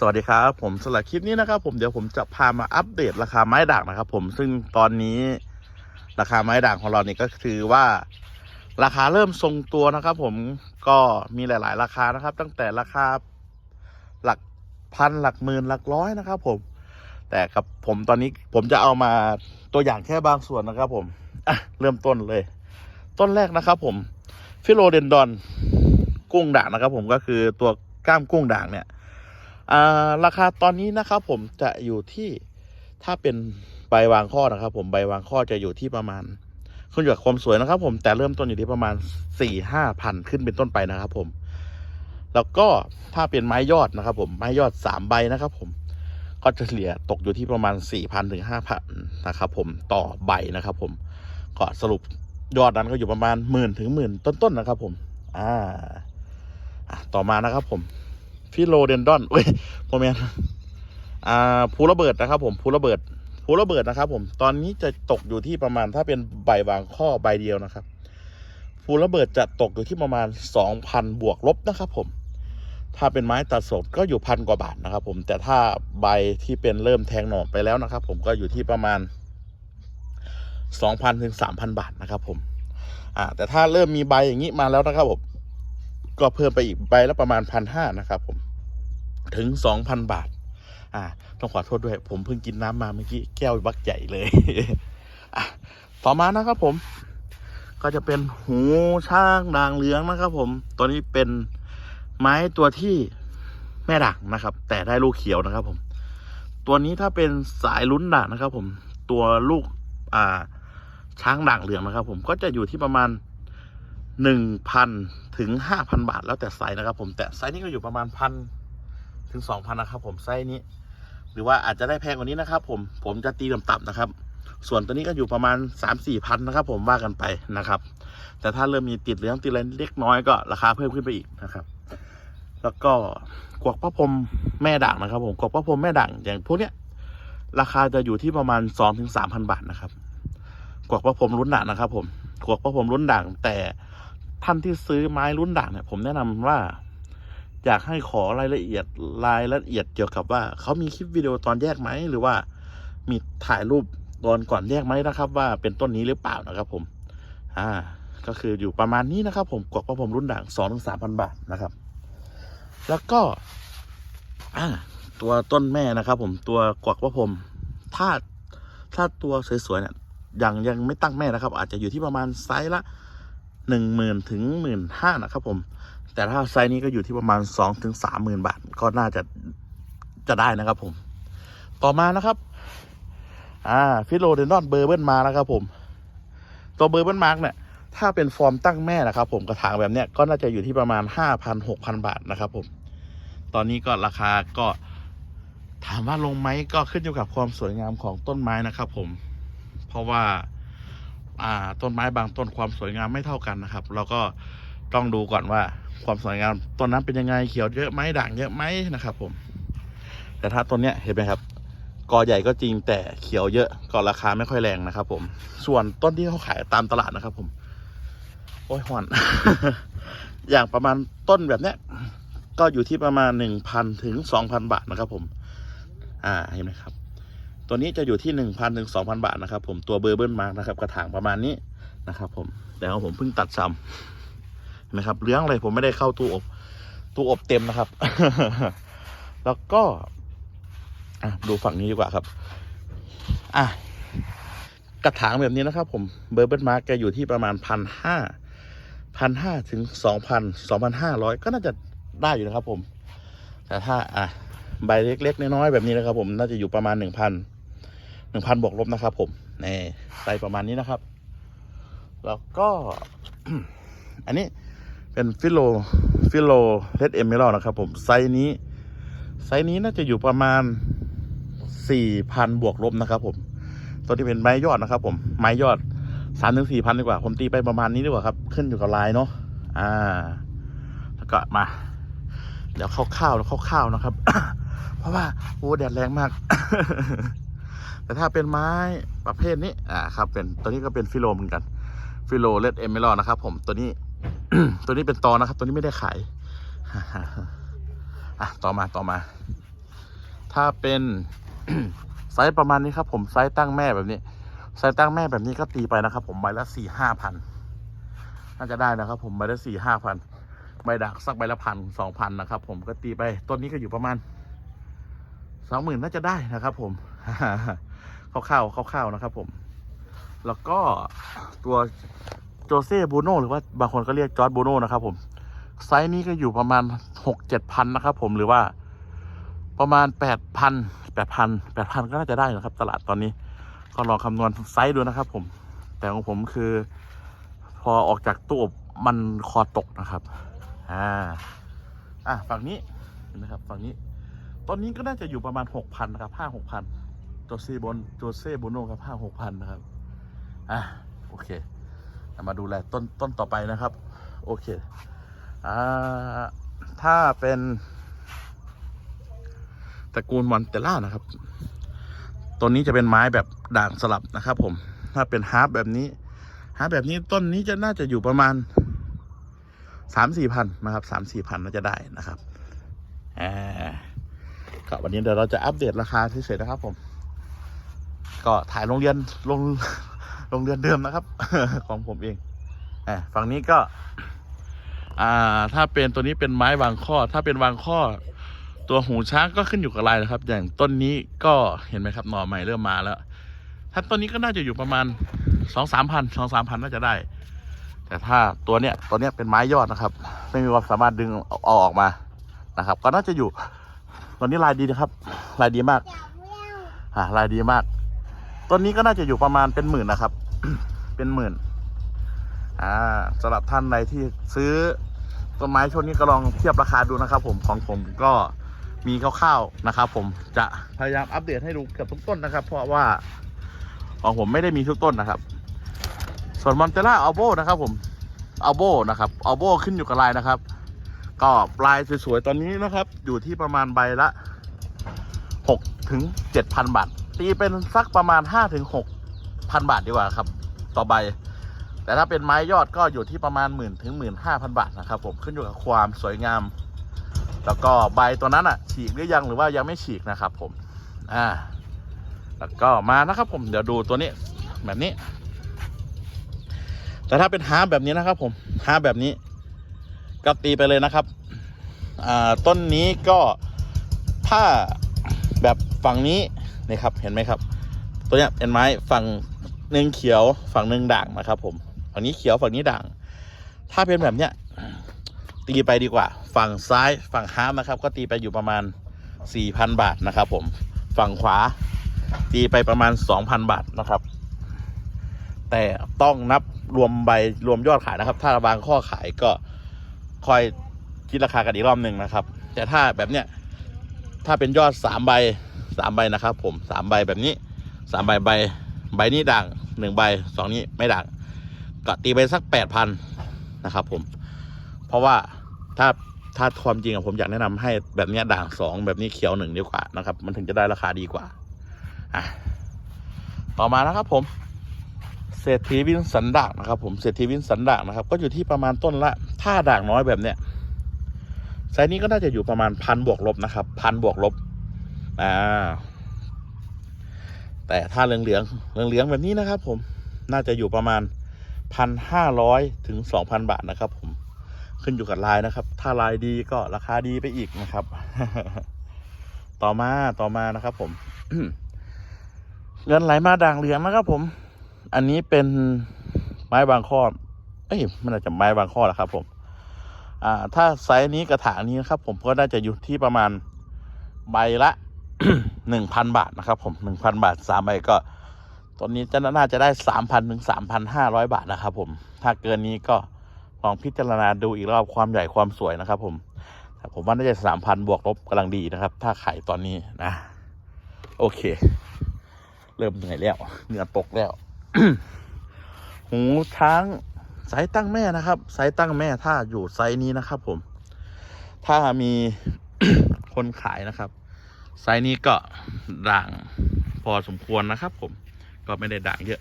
สวัสดีครับผมสำหรับคลิปนี้นะครับ ผมเดี๋ยวผมจะพามาอัปเดตราคาไม้ด่างนะครับ ผมซึ่งตอนนี้ราคาไม้ด่างของเราเนี่ยก็คือว่า ราคาเริ่มทรงตัวนะครับ ผมก็มีหลาย ๆ ราคานะครับ ตั้งแต่ราคาหลักพันหลักหมื่นหลักร้อยนะครับ ผม แต่กับผมตอนนี้ผมจะเอามาตัวอย่างแค่บางส่วนนะครับ ผมอะเริ่มต้นเลย ต้นแรกนะครับ ผมฟิโลเดนดอนกุ้งด่างนะครับ ผมก็คือตัวกล้ามกุ้งด่างเนี่ย ราคาตอนนี้นะครับผมจะอยู่ที่ถ้าเป็นใบวางข้อนะครับ ผมใบวางข้อจะอยู่ที่ประมาณขึ้นอยู่กับความสวยนะครับ ผมแต่เริ่มต้นอยู่ที่ประมาณสี่ห้าพันขึ้นเป็นต้นไปนะครับ ผม แล้วก็ถ้าเป็นไม้ยอดนะครับ ผมไม้ยอดสามใบนะครับ ผมก็จะเฉลี่ยตกอยู่ที่ประมาณสี่พันถึงห้าพันนะครับ ผมต่อใบนะครับ ผมก็สรุปยอดนั้นก็อยู่ประมาณหมื่นถึงหมื่นต้นๆนะครับ ผม อ่าต่อมานะครับ ผม ฟิโลเดนดอนเว้ยโมเมนอ่าภูระเบิดนะครับ ผมภูระเบิดภูระเบิดนะครับ ผมตอนนี้จะตกอยู่ที่ประมาณถ้าเป็นใบวางข้อใบเดียวนะครับภูระเบิดจะตกอยู่ที่ประมาณสองพันบวกลบนะครับ ผม ถ้าเป็นไม้ตัดสดก็อยู่พันกว่าบาทนะครับ ผมแต่ถ้าใบที่เป็นเริ่มแทงหน่อไปแล้วนะครับ ผมก็อยู่ที่ประมาณสองพันถึงสามพันบาทนะครับ ผม อ่า แต่ถ้าเริ่มมีใบอย่างนี้มาแล้วนะครับผมก็เพิ่มไปอีกใบละประมาณพันห้านะครับผม ถึงสองพันบาท อ่า ต้องขอโทษด้วย ผมเพิ่งกินน้ำมาเมื่อกี้แก้วบักใหญ่เลย อะ ต่อมานะครับผม ก็จะเป็นหูช้างด่างเหลืองนะครับ ผม ตัวนี้เป็นไม้ตัวที่แม่ด่างนะครับ แต่ได้ลูกเขียวนะครับ ผม ตัวนี้ถ้าเป็นสายลุ้นด่างนะครับ ผม ตัวลูก อ่า ช้างด่างเหลืองนะครับ ผม ก็จะอยู่ที่ประมาณหนึ่งพันถึงห้าพันบาทแล้วแต่ไซส์นะครับ ผมแต่ไซส์นี้ก็อยู่ประมาณพัน ถึงสองพันนะครับ ผมไซส์นี้ หรือว่าอาจจะได้แพงกว่านี้นะครับ ผมผมจะตีต่ำๆนะครับ ส่วนตัวนี้ก็อยู่ประมาณสามสี่พันนะครับ ผมว่ากันไปนะครับ แต่ถ้าเริ่มมีติดเหลืองติดอะไรเล็กน้อยก็ราคาเพิ่มขึ้นไปอีกนะครับ แล้วก็กวักพระพรมแม่ด่างนะครับ ผมกวักพระพรมแม่ด่างอย่างพวกเนี้ยราคาจะอยู่ที่ประมาณสองถึงสามพันบาทนะครับ กวักพระพรมรุ่นด่างนะครับ ผมกวักพระพรมรุ่นด่างแต่ท่านที่ซื้อไม้รุ่นด่างเนี่ยผมแนะนำว่า อยากให้ขอรายละเอียดรายละเอียดเกี่ยวกับว่าเขามีคลิปวิดีโอตอนแยกไหมหรือว่ามีถ่ายรูปตอนก่อนแยกไหมนะครับ ว่าเป็นต้นนี้หรือเปล่านะครับ ผมอ่าก็คืออยู่ประมาณนี้นะครับ ผมกวักพระพรหมรุ่นด่างสองถึงสามพันบาทนะครับ แล้วก็อ่าตัวต้นแม่นะครับ ผมตัวกวักพระพรหมถ้าถ้าตัวสวยๆเนี่ยยังยังไม่ตั้งแม่นะครับ อาจจะอยู่ที่ประมาณไซส์ละหนึ่งหมื่นถึงหมื่นห้านะครับ ผม แต่ถ้าไซส์นี้ก็อยู่ที่ประมาณสองถึงสามหมื่นบาท ก็น่าจะจะได้นะครับผม ต่อมานะครับ อ่าฟิโลเดนดอนเบอร์เบิลมานะครับผม ตัวเบอร์เบิลมาร์กเนี่ย ถ้าเป็นฟอร์มตั้งแม่นะครับผมกระถางแบบเนี้ยก็น่าจะอยู่ที่ประมาณห้าพันหกพันบาทนะครับผม ตอนนี้ก็ราคาก็ถามว่าลงไหมก็ขึ้นอยู่กับความสวยงามของต้นไม้นะครับผม เพราะว่า อ่า ต้นไม้บางต้นความสวยงามไม่เท่ากันนะครับ เราก็ต้องดูก่อนว่า ความสวยงามต้นนั้นเป็นยังไงเขียวเยอะไหมด่างเยอะไหมนะครับ ผม แต่ถ้าต้นเนี้ยเห็นไหมครับกอใหญ่ก็จริงแต่เขียวเยอะก็ราคาไม่ค่อยแรงนะครับผม ส่วนต้นที่เขาขายตามตลาดนะครับ ผม โอ้ยหอน อย่างประมาณต้นแบบเนี้ย ก็อยู่ที่ประมาณหนึ่งพันถึงสองพันบาทนะครับ ผม อ่าเห็นไหมครับ ตัวนี้จะอยู่ที่หนึ่งพันถึงสองพันบาทนะครับ ผมตัวเบอร์เบิลมาร์กนะครับ กระถางประมาณนี้นะครับ ผม แต่ว่าผมเพิ่งตัดซ้ำ นไหมครับเลี้ยงอะไรผมไม่ได้เข้าตู้อบ ตู้อบเต็มนะครับ แล้วก็ดูฝั่งนี้ดีกว่าครับ อะกระถางแบบนี้นะครับ ผมเบอร์เบิลมาร์กแกอยู่ที่ประมาณพันห้าพันห้าถึงสองพันสองพันห้าร้อยก็น่าจะได้อยู่นะครับ ผม แต่ถ้า อะใบเล็กๆน้อยๆแบบนี้นะครับ ผมน่าจะอยู่ประมาณหนึ่งพันหนึ่งพันบวกลบนะครับ ผมนี่ไซประมาณนี้นะครับ แล้วก็ อันนี้ เป็นฟิโลฟิโลเลดเอมเมลนะครับ ผมไซส์นี้ ไซส์นี้น่าจะอยู่ประมาณสี่พันบวกลบนะครับ ผม ตัวที่เป็นไม้ยอดนะครับ ผมไม้ยอดสามถึงสี่พันดีกว่า ผมตีไปประมาณนี้ดีกว่าครับ ขึ้นอยู่กับลายเนาะอ่า แล้วก็มา เดี๋ยวคร่าวๆแล้วคร่าวๆนะครับ เพราะว่าโอ้แดดแรงมาก แต่ถ้าเป็นไม้ประเภทนี้อ่าครับ เป็นตัวนี้ก็เป็นฟิโลเหมือนกันฟิโลเลดเอเมลนะครับ ผมตัวนี้ ตัวนี้เป็นตอนะครับ ตัวนี้ไม่ได้ขายอะต่อมาต่อมา ถ้าเป็นไซส์ประมาณนี้ครับผมไซส์ตั้งแม่แบบนี้ไซส์ตั้งแม่แบบนี้ก็ตีไปนะครับ ผมใบละสี่ห้าพันน่าจะได้นะครับ ผมใบละสี่ห้าพันใบดักสักใบละพันสองพันนะครับ ผมก็ตีไปต้นนี้ก็อยู่ประมาณสองหมื่นน่าจะได้นะครับ ผมคร่าวๆคร่าวๆนะครับ ผม แล้วก็ตัว โจเซ่บูโน่หรือว่าบางคนก็เรียกจอร์ดบูโน่นะครับผม ไซส์นี้ก็อยู่ประมาณหกเจ็ดพันนะครับผมหรือว่าประมาณแปดพันแปดพันแปดพันก็น่าจะได้นะครับ ตลาดตอนนี้ ก็ลองคำนวณไซส์ดูนะครับผม แต่ของผมคือ พอออกจากตู้อบมันคอตกนะครับ อ่า อะฝั่งนี้นไหมครับ ฝั่งนี้ ตอนนี้ก็น่าจะอยู่ประมาณหกพันนะครับห้าหกพันโจเซ่บนโจเซ่โบโน่ครับห้าหกพันนะครับ อะโอเค มาดูแลต้นต้นต่อไปนะครับ โอเคอ่าถ้าเป็นตระกูลมอนเตล่านะครับ ต้นนี้จะเป็นไม้แบบด่างสลับนะครับ ผม ถ้าเป็นฮาร์ปแบบนี้ฮาร์ปแบบนี้ต้นนี้จะน่าจะอยู่ประมาณสามสี่พันนะครับสามสี่พันน่าจะได้นะครับอ่าก็วันนี้เดี๋ยวเราจะอัปเดตราคาเฉยๆนะครับผม ก็ถ่ายโรงเรียนโรง โรงเรียนเดิมนะครับ ของผมเองอฝั่งนี้ก็ อ่า ถ้าเป็นตัวนี้เป็นไม้วางข้อ ถ้าเป็นวางข้อ ตัวหูช้างก็ขึ้นอยู่กับลายนะครับ อย่างต้นนี้ก็เห็นไหมครับหน่อใหม่เริ่มมาแล้ว ถ้าต้นนี้ก็น่าจะอยู่ประมาณสองสามพันสองสามพันน่าจะได้ แต่ถ้าตัวเนี้ยตัวเนี้ยเป็นไม้ยอดนะครับ ไม่มีความสามารถดึงเอาเอาออกมานะครับ ก็น่าจะอยู่ตอนนี้ลายดีนะครับ ลายดีมาก อ่าลายดีมาก ต้นนี้ก็น่าจะอยู่ประมาณเป็นหมื่นนะครับ เป็นหมื่น อ่าสำหรับท่านใดที่ซื้อต้นไม้ช่วงนี้ก็ลองเทียบราคาดูนะครับ ผมของผมก็มีคร่าวๆนะครับ ผมจะพยายามอัปเดตให้ดูเกือบทุกต้นนะครับ เพราะว่าของผมไม่ได้มีทุกต้นนะครับ ส่วนมอนเตล่าอัลโบนะครับ ผมอัลโบนะครับอัลโบขึ้นอยู่กับลายนะครับ ก็ลายสวยๆตอนนี้นะครับ อยู่ที่ประมาณใบละหกถึงเจ็ดพันบาท ตีเป็นสักประมาณห้าถึงหกพันบาทดีกว่าครับ ต่อใบ แต่ถ้าเป็นไม้ยอดก็อยู่ที่ประมาณหมื่นถึงหมื่นห้าพันบาทนะครับ ผมขึ้นอยู่กับความสวยงาม แล้วก็ใบตัวนั้นอะ ฉีกหรือยังหรือว่ายังไม่ฉีกนะครับ ผม อ่า แล้วก็มานะครับผมเดี๋ยวดูตัวนี้แบบนี้ แต่ถ้าเป็นฮาร์แบบนี้นะครับ ผมฮาร์แบบนี้ก็ตีไปเลยนะครับ อ่า ต้นนี้ก็ถ้าแบบฝั่งนี้ นี่ครับเห็นไหมครับ ตัวเนี้ยเป็นไม้ฝั่งหนึ่งเขียวฝั่งหนึ่งด่างนะครับ ผมฝั่งนี้เขียวฝั่งนี้ด่าง ถ้าเป็นแบบเนี้ยตีไปดีกว่า ฝั่งซ้ายฝั่งฮาร์ปนะครับ ก็ตีไปอยู่ประมาณสี่พันบาทนะครับ ผมฝั่งขวา ตีไปประมาณสองพันบาทนะครับ แต่ต้องนับรวมใบรวมยอดขายนะครับ ถ้าบางข้อขายก็คอยคิดราคากันอีกรอบหนึ่งนะครับ แต่ถ้าแบบเนี้ยถ้าเป็นยอดสามใบ สามใบนะครับ ผมสามใบแบบนี้สามใบใบใบนี้ด่างหนึ่งใบสองนี้ไม่ด่างก็ตีไปสักแปดพันนะครับ ผม เพราะว่าถ้าถ้าความจริงอะผมอยากแนะนำให้แบบนี้ด่างสองแบบนี้เขียวหนึ่งดีกว่านะครับ มันถึงจะได้ราคาดีกว่าอะต่อมานะครับผมเศรษฐีวินสันด่างนะครับ ผมเศรษฐีวินสันด่างนะครับ ก็อยู่ที่ประมาณต้นละ ถ้าด่างน้อยแบบเนี้ยไซนี้ก็น่าจะอยู่ประมาณพันบวกลบนะครับพันบวกลบ อ่าแต่ถ้าเหลืองเหลืองเหลืองเหลืองแบบนี้นะครับ ผมน่าจะอยู่ประมาณพันห้าร้อยถึงสองพันบาทนะครับ ผมขึ้นอยู่กับลายนะครับ ถ้าลายดีก็ราคาดีไปอีกนะครับ ต่อมาต่อมานะครับ ผมเงินไหลมาด่างเหลืองนะครับ ผม อันนี้เป็นไม้บางข้อเอ้ยมันอาจจะไม้บางข้อแหละครับ ผม อ่า ถ้าไซส์นี้กระถางนี้นะครับ ผมก็น่าจะอยู่ที่ประมาณใบละ หนึ่งพันบาทนะครับผมหนึ่งพันบาทสามใบก็ ตอนนี้จะน่าจะได้สามพันถึงสามพันห้าร้อยบาทนะครับผม ถ้าเกินนี้ก็ลองพิจารณาดูอีกรอบความใหญ่ความสวยนะครับผมแต่ผมว่าน่าจะสามพันบวกลบกำลังดีนะครับ ถ้าขายตอนนี้นะ โอเค เริ่มเหนื่อยแล้วเหงื่อตกแล้ว หูช้างสายตั้งแม่นะครับสายตั้งแม่ถ้าอยู่ไซนี้นะครับผม ถ้ามีคนขายนะครับ ไซส์นี้ก็ด่างพอสมควรนะครับ ผมก็ไม่ได้ด่างเยอะ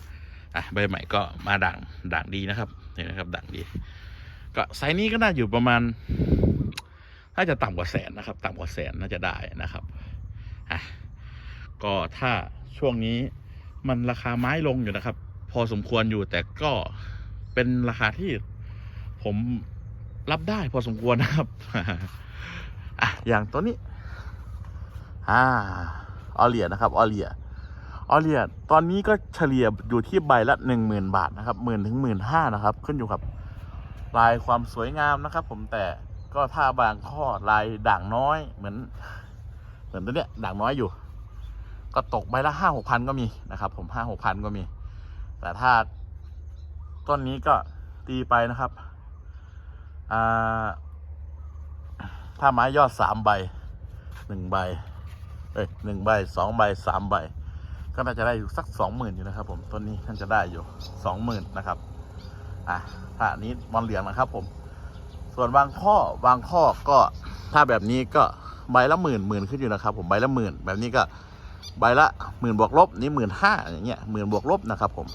อะใบใหม่ก็มาด่างด่างดีนะครับนี่นะครับด่างดี ก็ไซส์นี้ก็น่าอยู่ประมาณน่าจะต่ำกว่าแสนนะครับ ต่ำกว่าแสนน่าจะได้นะครับอะก็ถ้าช่วงนี้มันราคาไม้ลงอยู่นะครับ พอสมควรอยู่แต่ก็เป็นราคาที่ผมรับได้พอสมควรนะครับ อะอย่างตัวนี้ อ่าออเลียนะครับออเลียออเลียตอนนี้ก็เฉลี่ยอยู่ที่ใบละหนึ่งหมื่นบาทนะครับหมื่นถึงหมื่นห้านะครับ ขึ้นอยู่กับลายความสวยงามนะครับ ผมแต่ก็ถ้าบางข้อลายด่างน้อยเหมือน เหมือนตัวเนี้ยด่างน้อยอยู่ ก็ตกใบละห้าหกพันก็มีนะครับ ผมห้าหกพันก็มี แต่ถ้าต้นนี้ก็ตีไปนะครับอ่าถ้าไม้ยอดสามใบหนึ่งใบ เอ้ยหนึ่งใบสองใบสามใบ ก็น่าจะได้อยู่สักสองหมื่นอยู่นะครับผมต้นนี้น่านจะได้อยู่สองหมื่นนะครับ อะถ้านี้มอนเหลืองนะครับ ผม ส่วนบางข้อบางข้อก็ถ้าแบบนี้ก็ใบละหมื่นหมื่นขึ้นอยู่นะครับ ผมใบละหมื่นแบบนี้ก็ใบละหมื่นบวกลบนี่หมื่นห้าอย่างเงี้ยหมื่นบวกลบนะครับ ผม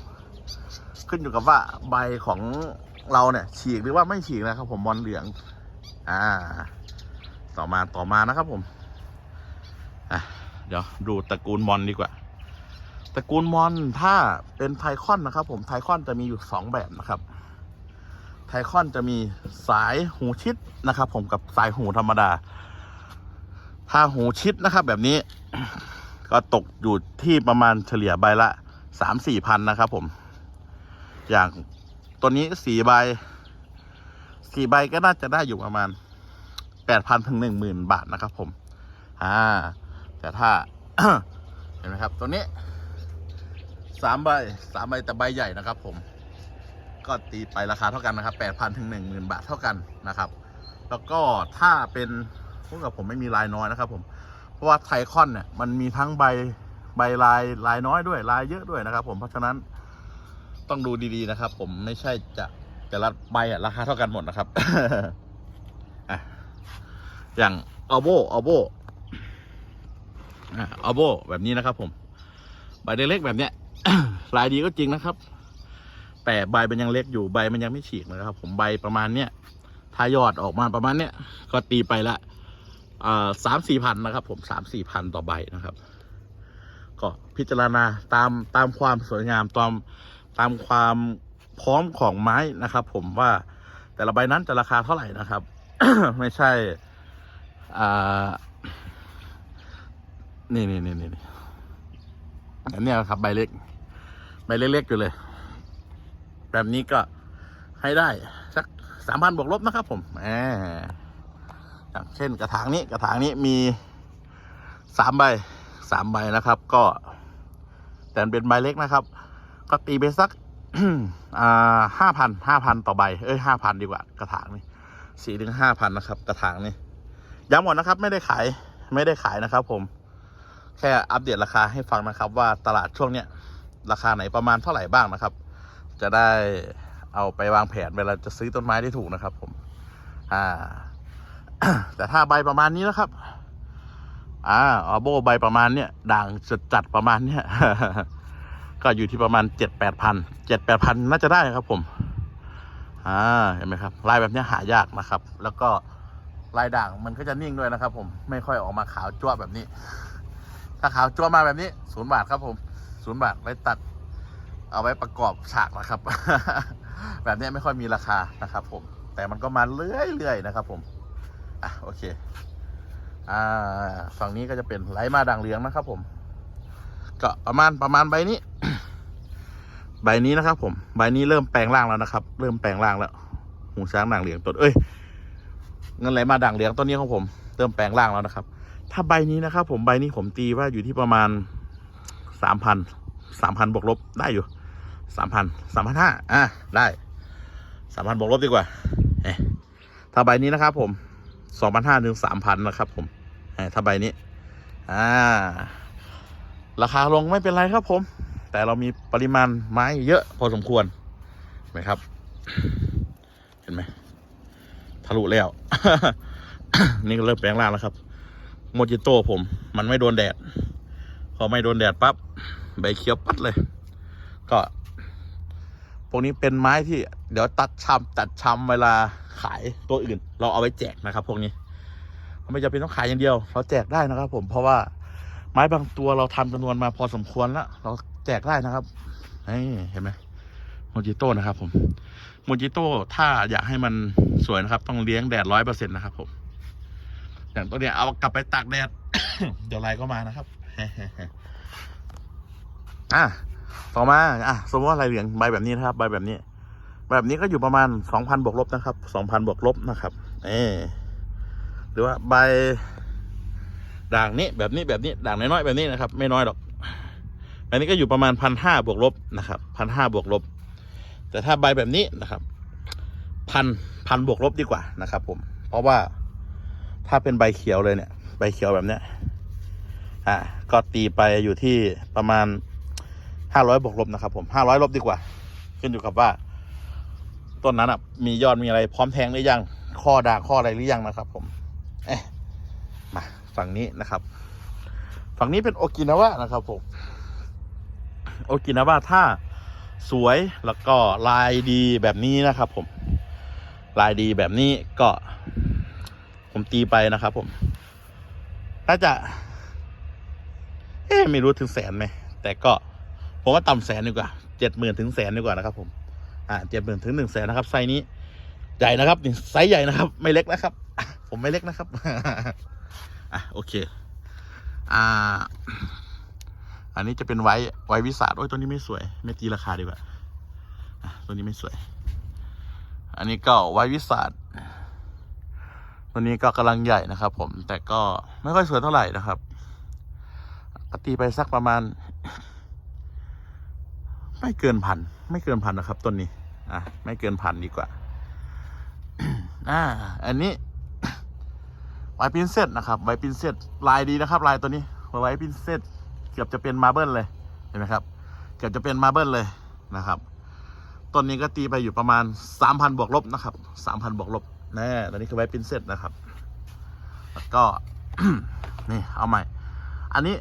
ขึ้นอยู่กับว่าใบของเราเนี่ย ฉีกหรือว่าไม่ฉีกนะครับ ผมมอนเหลือง อ่า ต่อมาต่อมานะครับผม อะเดี๋ยวดูตระกูลมอนดีกว่า ตระกูลมอนถ้าเป็นไทคอนนะครับ ผมไทคอนจะมีอยู่สองแบบนะครับไทคอนจะมีสายหูชิดนะครับ ผมกับสายหูธรรมดา ถ้าหูชิดนะครับ แบบนี้ ก็ตกอยู่ที่ประมาณเฉลี่ยใบละสามสี่พันนะครับ ผม อย่างตัวนี้สี่ใบสี่ใบก็น่าจะได้อยู่ประมาณแปดพันถึงหนึ่งหมื่นบาทนะครับ ผม อ่า แต่ถ้าเห็นไหมครับ ตัวนี้สามใบสามใบแต่ใบใหญ่นะครับ ผม ก็ตีไปราคาเท่ากันนะครับแปดพันถึงหนึ่งหมื่นบาทเท่ากันนะครับ แล้วก็ถ้าเป็นพวกกับผมไม่มีลายน้อยนะครับ ผม เพราะว่าไทคอนเนี่ยมันมีทั้งใบใบลายลายน้อยด้วย ลายเยอะด้วยนะครับ ผมเพราะฉะนั้นต้องดูดีๆนะครับ ผมไม่ใช่จะแต่ละใบอะราคาเท่ากันหมดนะครับ อย่างอ l โบอ l โบ อาโบแบบนี้นะครับ ผมใบเล็กๆแบบเนี้ยลายดีก็จริงนะครับ แต่ใบมันยังเล็กอยู่ใบมันยังไม่ฉีกนะครับ ผมใบประมาณเนี้ยถ้ายอดออกมาประมาณเนี้ยก็ตีไปละสามสี่พันนะครับ ผมสามสี่พันต่อใบนะครับ ก็พิจารณาตามตามความสวยงามตามตามความพร้อมของไม้นะครับ ผมว่าแต่ละใบนั้นจะราคาเท่าไหร่นะครับ ไม่ใช่อ่า นี่นี่นี่นี่อันนี้ครับ ใบเล็ก ใบเล็กๆอยู่เลย แบบนี้ก็ให้ได้ สักสามพันบวกลบนะครับ ผมแหมอย่างเช่นกระถางนี้กระถางนี้มีสามใบสามใบนะครับ ก็ แต่เป็นใบเล็กนะครับ ก็ตีไปสักห้าพันห้าพันต่อใบ เอ้ยห้าพันดีกว่า กระถางนี่สี่ถึงห้าพันนะครับ กระถางนี่ย้ำหมดนะครับ ไม่ได้ขาย ไม่ได้ขายนะครับ ผม แค่อัปเดตราคาให้ฟังนะครับ ว่าตลาดช่วงเนี้ยราคาไหนประมาณเท่าไหร่บ้างนะครับ จะได้เอาไปวางแผนเวลาจะซื้อต้นไม้ได้ถูกนะครับ ผม อ่า แต่ถ้าใบประมาณนี้นะครับ อ่าออโบใบประมาณเนี้ยด่างจัดจัดประมาณเนี้ยก็อยู่ที่ประมาณเจ็ดแปดพันเจ็ดแปดพันน่าจะได้ครับ ผม อ่าเห็นไหมครับลายแบบนี้หายากนะครับ แล้วก็ลายด่างมันก็จะนิ่งด้วยนะครับ ผมไม่ค่อยออกมาขาวจ้วแบบนี้ ถ้าขาวจ้วมาแบบนี้ศูนย์บาทครับผมศูนย์บาทไว้ตัด เอาไว้ประกอบฉากนะครับ แบบนี้ไม่ค่อยมีราคานะครับ ผม แต่มันก็มาเรื่อยๆนะครับ ผมอะโอเค อ่าฝั่งนี้ก็จะเป็นไหลมาด่างเหลืองนะครับ ผม ก็ประมาณประมาณใบนี้ ใบนี้นะครับ ผม ใบนี้เริ่มแปลงร่างแล้วนะครับ เริ่มแปลงร่างแล้วหูช้างด่างเหลืองต้นเอ้ยเงินไหลมาด่างเหลืองต้นนี้ของผม เริ่มแปลงร่างแล้วนะครับ ถ้าใบนี้นะครับ ผมใบนี้ผมตีว่าอยู่ที่ประมาณสามพันสามพันบวกลบได้อยู่สามพันสามพันห้าอะได้สามพันบวกลบดีกว่าเอถ้าใบนี้นะครับ ผมสองพันห้าถึงสามพันนะครับ ผมเอถ้าใบนี้ อ่า ราคาลงไม่เป็นไรครับ ผม แต่เรามีปริมาณไม้เยอะพอสมควรเห็นไหมครับ เห็นไหมทะลุแล้ว นี่ก็เริ่มแปลงร่างแล้วครับ โมจิโต้ผม มันไม่โดนแดด พอไม่โดนแดดปั๊บใบเขียวปัดเลย ก็ พวกนี้เป็นไม้ที่ เดี๋ยวตัดชำตัดชำเวลาขายตัวอื่น เราเอาไว้แจกนะครับ พวกนี้ไม่จำเป็นต้องขายอย่างเดียว เราแจกได้นะครับ ผมเพราะว่าไม้บางตัวเราทำจำนวนมาพอสมควรแล้ว เราแจกได้นะครับนี่เห็นไหมโมจิโต้นะครับ ผมโมจิโต้ถ้าอยากให้มันสวยนะครับ ต้องเลี้ยงแดดร้อยเปอร์เซ็นต์นะครับผม อย่างตัวเนี้ยเอากลับไปตากแดด เดี๋ยวลายก็มานะครับ อะต่อมาอะสมมติว่าลายเหลืองใบแบบนี้นะครับ ใบแบบนี้ แบบนี้ก็อยู่ประมาณสองพันบวกลบนะครับสองพันบวกลบนะครับเออหรือว่าใบด่างนี้แบบนี้แบบนี้ด่างน้อยๆแบบนี้นะครับ ไม่น้อยหรอกแบบนี้ก็อยู่ประมาณพันห้าบวกลบนะครับพันห้าบวกลบ แต่ถ้าใบแบบนี้นะครับพันพันบวกลบดีกว่านะครับ ผม เพราะว่า ถ้าเป็นใบเขียวเลยเนี่ย ใบเขียวแบบเนี้ย อ่าก็ตีไปอยู่ที่ประมาณห้าร้อยบวกลบนะครับ ผมห้าร้อยลบดีกว่า ขึ้นอยู่กับว่า ต้นนั้นอะ มียอดมีอะไรพร้อมแทงหรือยัง ข้อด่างข้ออะไรหรือยังนะครับ ผม เอ๊ะมาฝั่งนี้นะครับ ฝั่งนี้เป็นโอกินาวะนะครับ ผม โอกินาวะถ้าสวยแล้วก็ลายดีแบบนี้นะครับ ผม ลายดีแบบนี้ก็ ผมตีไปนะครับผม น่าจะ เอ๊ไม่รู้ถึงแสนไหม แต่ก็ผมว่าต่ำแสนดีกว่าเจ็ดหมื่นถึงแสนดีกว่านะครับผม อ่าเจ็ดหมื่นถึงหนึ่งแสนนะครับไซส์นี้ใหญ่นะครับนี่ไซส์ใหญ่นะครับ ไม่เล็กนะครับ ผมไม่เล็กนะครับ อะโอเค อ่า อันนี้จะเป็นไว้ไว้วิสาดโอ้ยตัวนี้ไม่สวย ไม่ตีราคาดีกว่าตัวนี้ไม่สวย อันนี้ก็ไว้วิสาด ตัวนี้ก็กำลังใหญ่นะครับผมแต่ก็ไม่ค่อยสวยเท่าไหร่นะครับก็ตีไปสักประมาณ ไม่เกินพันไม่เกินพันนะครับต้นนี้อะไม่เกินพันดีกว่าอ่าอันนี้ไวปินเซตนะครับไวปินเซตลายดีนะครับ ลายตัวนี้ไวปินเซตเกือบจะเป็นมาเบิลเลยเห็นไหมครับ เกือบจะเป็นมาเบิลเลยนะครับต้นนี้ก็ตีไปอยู่ประมาณสามพันบวกลบนะครับสามพันบวกลบ แน่ตัวนี้คือไว้ปินเซตนะครับ แล้วก็ นี่เอาใหม่ อันนี้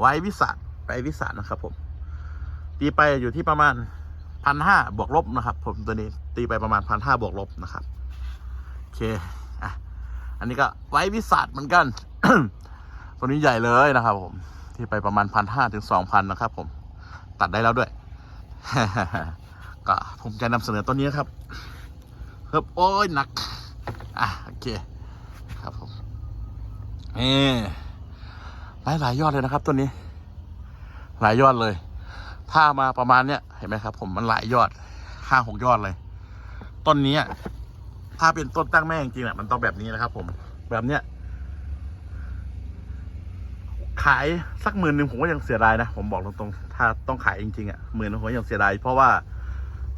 ไว้วิสาไว้วิสานะครับผม ตีไปอยู่ที่ประมาณพันห้าบวกลบนะครับ ผมตัวนี้ตีไปประมาณพันห้าบวกลบนะครับ โอเคอะอันนี้ก็ไว้วิสัทเหมือนกัน ตัวนี้ใหญ่เลยนะครับ ผม ที่ไปประมาณพันห้าถึงสองพันนะครับ ผม ตัดได้แล้วด้วย ก็ผมจะนำเสนอตัวนี้ครับ ครับโอ้ยหนัก อะโอเคครับผมเอหลายหลายยอดเลยนะครับตัวนี้ หลายยอดเลย ถ้ามาประมาณเนี้ยเห็นไหมครับ ผมมันหลายยอดห้าหกยอดเลย ต้นนี้ถ้าเป็นต้นตั้งแม่จริงๆอะมันต้องแบบนี้นะครับ ผมแบบเนี้ยขายสักหมื่นหนึ่งผมก็ยังเสียดายนะ ผมบอกตรงๆ ถ้าต้องขายจริงๆอะหมื่นหนึ่งผมก็ยังเสียดายเพราะว่า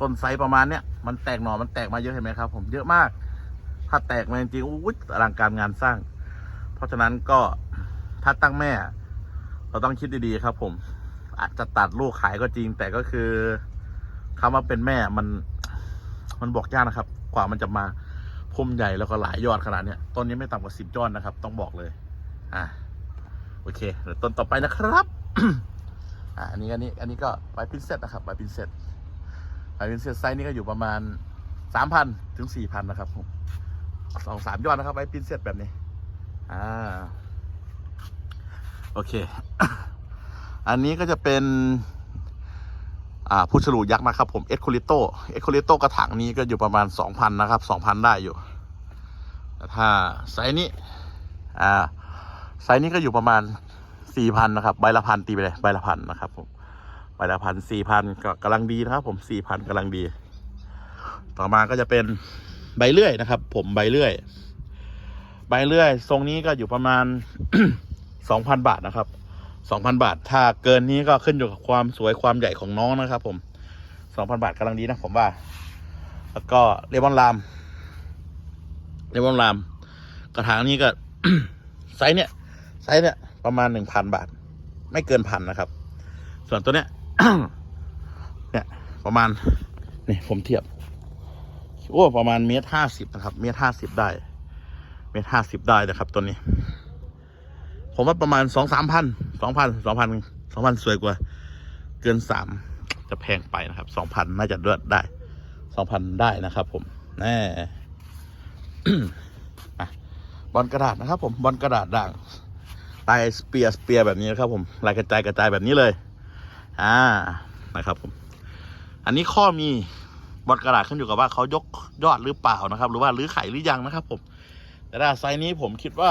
ต้นไซส์ประมาณเนี้ยมันแตกหน่อมันแตกมาเยอะเห็นไหมครับ ผมเยอะมาก ถ้าแตกมาจริงๆอุ้ยอลังการงานสร้าง เพราะฉะนั้นก็ถ้าตั้งแม่ เราต้องคิดดีๆครับ ผม อาจจะตัดลูกขายก็จริง แต่ก็คือคำว่าเป็นแม่มัน มันบอกยากนะครับ กว่ามันจะมาพุ่มใหญ่แล้วก็หลายยอดขนาดเนี้ยต้นนี้ไม่ต่ำกว่าสิบยอดนะครับ ต้องบอกเลย อ่าโอเคเดี๋ยวต้นต่อไปนะครับอ่าอันนี้อันนี้ อันนี้ก็ใบพินเซตนะครับใบพินเซต ใบพินเซตไซส์นี้ก็อยู่ประมาณสามพันถึงสี่พันนะครับผมสองสามยอดนะครับใบพินเซตแบบนี้อ่าโอเค อันนี้ก็จะเป็นอ่าผู้ฉลูยักษ์นะครับผมเอ็กโคลิโตเอ็กโคลิโตกระถางนี้ก็อยู่ประมาณสองพันนะครับสองพันได้อยู่แต่ถ้าไซส์นี้อ่าไซส์นี้ก็อยู่ประมาณสี่พันนะครับ ใบละพันตีไปเลยใบละพันนะครับผม ใบละพันสี่พันก็กำลังดีนะครับ ผมสี่พันกำลังดี ต่อมาก็จะเป็นใบเลื่อยนะครับ ผมใบเลื่อย ใบเลื่อย ทรงนี้ก็อยู่ประมาณสองพันบาทนะครับสองพันบาท ถ้าเกินนี้ก็ขึ้นอยู่กับความสวยความใหญ่ของน้องนะครับ ผมสองพันบาทกำลังดีนะผมว่า แล้วก็เลมอนลามเลมอนลาม กระถางนี้ก็ไซส์เนี้ยไซส์เนี้ยประมาณหนึ่งพันบาท ไม่เกินพันนะครับ ส่วนตัวเนี้ย เนี่ยประมาณนี่ผมเทียบโอ้ประมาณเมตรห้าสิบนะครับ เมตรห้าสิบได้ เมตรห้าสิบได้นะครับ ตัวนี้ ผมว่าประมาณสองสามพันสองพันสองพันสองพันสวยกว่า เกินสามจะแพงไปนะครับสองพันน่าจะเลือดได้สองพันได้นะครับ ผมแน่บอลกระดาษนะครับ ผมบอลกระดาษด่างลายสเปียร์สเปียร์แบบนี้นะครับ ผมลายกระจายกระจายแบบนี้เลย อ่านะครับผมอันนี้ข้อมีบอดกระดาษขึ้นอยู่กับว่าเขายกยอดหรือเปล่านะครับ หรือว่ารื้อไขหรือยังนะครับ ผม แต่ถ้าไซส์นี้ผมคิดว่า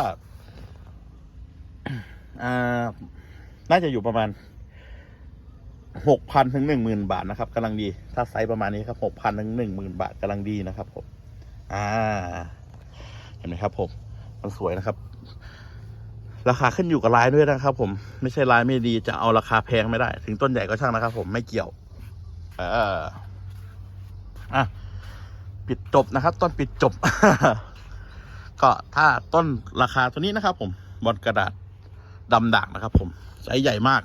อ่าน่าจะอยู่ประมาณหกพันถึงหนึ่งหมื่นบาทนะครับกำลังดี ถ้าไซส์ประมาณนี้ครับหกพันถึงหนึ่งหมื่นบาทกำลังดีนะครับ ผม อ่า เห็นไหมครับ ผม มันสวยนะครับ ราคาขึ้นอยู่กับลายด้วยนะครับ ผมไม่ใช่ลายไม่ดีจะเอาราคาแพงไม่ได้ ถึงต้นใหญ่ก็ช่างนะครับ ผมไม่เกี่ยว เอออะปิดจบนะครับ ต้นปิดจบ ก็ถ้าต้นราคาตัวนี้นะครับ ผมบอลกระดาษดำด่างนะครับ ผมไซส์ใหญ่มาก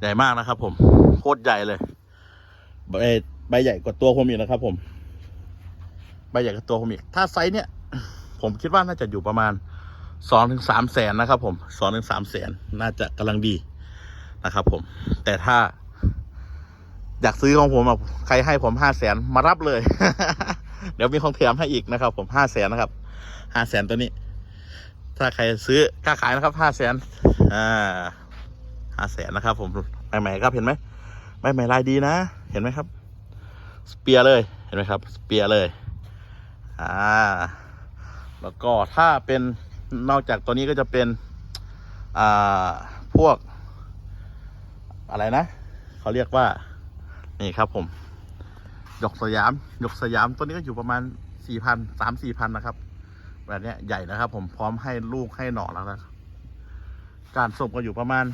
ใหญ่มากนะครับ ผมโคตรใหญ่เลยใบใบใหญ่กว่าตัวผมอีกนะครับ ผม ใบใหญ่กว่าตัวผมอีกถ้าไซส์เนี้ยผมคิดว่าน่าจะอยู่ประมาณ สองถึงสามแสนนะครับ ผมสองถึงสามแสนน่าจะกำลังดีนะครับ ผม แต่ถ้า อยากซื้อของผมใครให้ผมห้าแสนมารับเลย เดี๋ยวมีของแถมให้อีกนะครับ ผมห้าแสนนะครับห้าแสนตัวนี้ ถ้าใครซื้อกล้าขายนะครับห้าแสนอ่าห้าแสนนะครับ ผมใหม่ๆครับเห็นไหมใหม่ๆลายดีนะ เห็นไหมครับ สเปียเลยเห็นไหมครับ สเปียเลย อ่า แล้วก็ถ้าเป็น นอกจากตัวนี้ก็จะเป็น อ่า พวก อะไรนะ เขาเรียกว่า นี่ครับผม หยกสยาม หยกสยามตัวนี้ก็อยู่ประมาณสี่พันสามสี่พันนะครับ แบบนี้ใหญ่นะครับ ผมพร้อมให้ลูกให้หน่อแล้วนะการส่งก็อยู่ประมาณ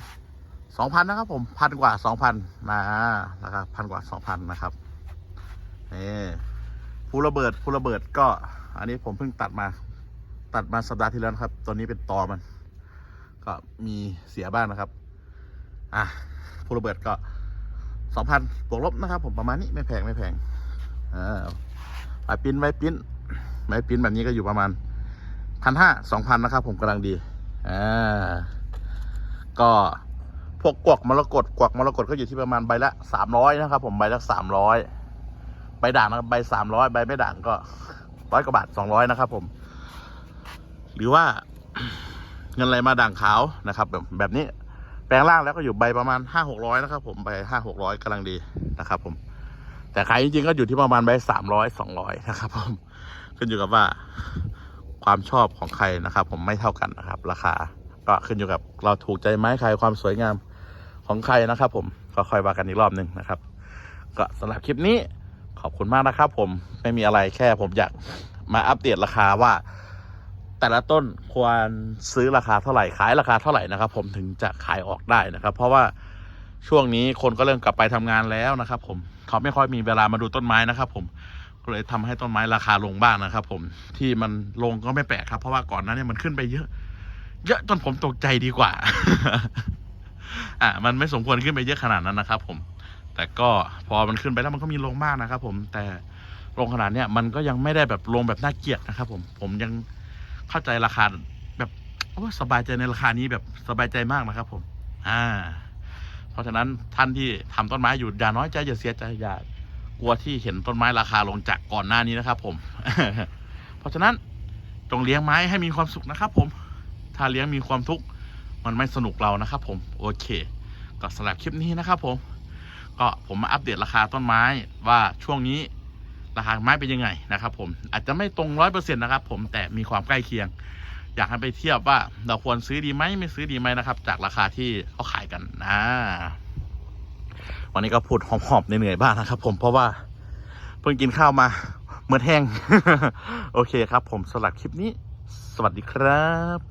สองพันนะครับ ผมพันกว่าสองพันนะนะครับพันกว่าสองพันนะครับนี่ภูระเบิดภูระเบิดก็ อันนี้ผมเพิ่งตัดมา ตัดมาสัปดาห์ที่แล้วนะครับตัวนี้เป็นตอมัน ก็มีเสียบ้างนะครับ อะภูระเบิดก็สองพันบวกลบนะครับผมประมาณนี้ไม่แพงไม่แพงอ่าใบปิ้นใบปิ้นใบปิ้นแบบนี้ก็อยู่ประมาณพันห้าสองพันนะครับ ผมกำลังดีอ่าก็พวกกวักมรกตกวักมรกตก็อยู่ที่ประมาณใบละสามร้อยนะครับ ผมใบละสามร้อยใบด่างนะครับใบสามร้อยใบไม่ด่างก็ร้อยกว่าบาทสองร้อยนะครับ ผม หรือว่าเงินอะไรมาด่างขาวนะครับ แบบแบบนี้แปลงร่างแล้วก็อยู่ใบประมาณห้าหกร้อยนะครับ ผมใบห้าหกร้อยกำลังดีนะครับ ผม แต่ขายจริงๆก็อยู่ที่ประมาณใบสามร้อยสองร้อยนะครับผมขึ้นอยู่กับว่าความชอบของใครนะครับ ผมไม่เท่ากันนะครับ ราคาก็ขึ้นอยู่กับเราถูกใจไหมใครความสวยงามของใครนะครับ ผมก็ค่อยว่ากันอีกรอบหนึ่งนะครับ ก็สำหรับคลิปนี้ขอบคุณมากนะครับ ผมไม่มีอะไรแค่ผมอยากมาอัปเดตราคาว่า แต่ละต้นควรซื้อราคาเท่าไหร่ขายราคาเท่าไหร่นะครับ ผมถึงจะขายออกได้นะครับ เพราะว่าช่วงนี้คนก็เริ่มกลับไปทำงานแล้วนะครับ ผมเขาไม่ค่อยมีเวลามาดูต้นไม้นะครับ ผมก็เลยทำให้ต้นไม้ราคาลงบ้างนะครับ ผมที่มันลงก็ไม่แปลกครับ เพราะว่าก่อนหน้านี้มันขึ้นไปเยอะ เยอะจนผมตกใจดีกว่า อะมันไม่สมควรขึ้นไปเยอะขนาดนั้นนะครับ ผม แต่ก็พอมันขึ้นไปแล้วมันก็มีลงมากนะครับ ผมแต่ลงขนาดเนี้ยมันก็ยังไม่ได้แบบลงแบบน่าเกลียดนะครับ ผมผมยัง เข้าใจราคาแบบโอ้สบายใจในราคานี้แบบสบายใจมากนะครับ ผม อ่า เพราะฉะนั้นท่านที่ทำต้นไม้อยู่อย่าน้อยใจอย่าเสียใจอย่ากลัวที่เห็นต้นไม้ราคาลงจากก่อนหน้านี้นะครับ ผม เพราะฉะนั้นจงเลี้ยงไม้ให้มีความสุขนะครับ ผม ถ้าเลี้ยงมีความทุกข์มันไม่สนุกเรานะครับ ผม โอเค ก็สำหรับคลิปนี้นะครับ ผม ก็ผมมาอัปเดตราคาต้นไม้ว่าช่วงนี้ ราคาไม้เป็นยังไงนะครับผมอาจจะไม่ตรงร้อยเปอร์เซ็นต์นะครับผมแต่มีความใกล้เคียง อยากให้ไปเทียบว่าเราควรซื้อดีไหมไม่ซื้อดีไหมนะครับ จากราคาที่เขาขายกันนะวันนี้ก็พูดหอบๆเหนื่อยๆบ้างนะครับ ผมเพราะว่าเพิ่งกินข้าวมาเมื่อแห้ง โอเคครับ ผมสำหรับคลิปนี้ สวัสดีครับ